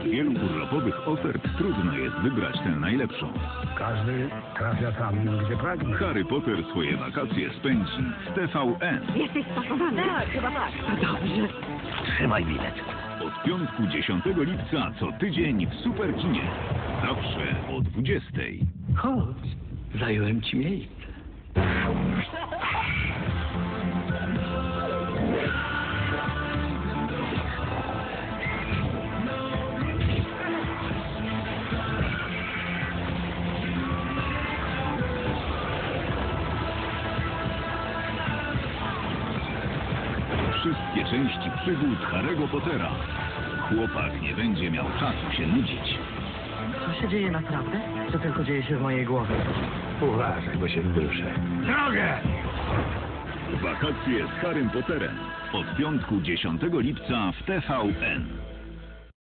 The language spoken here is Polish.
Z wielu urlopowych ofert trudno jest wybrać tę najlepszą. Każdy trafia tam, gdzie pragnie. Harry Potter swoje wakacje spędzi w TVN. Jesteś spakowany? Tak, chyba tak. Dobrze. Trzymaj bilet. Od piątku 10 lipca co tydzień w Superkinie. Zawsze o 20. Chodź, zająłem ci miejsce. Wszystkie części przygód Harry'ego Pottera. Chłopak nie będzie miał czasu się nudzić. Co się dzieje naprawdę? Czy tylko dzieje się w mojej głowie? Uważaj, bo się wdyszę. Drogę! Wakacje z Harrym Potterem. Od piątku 10 lipca w TVN.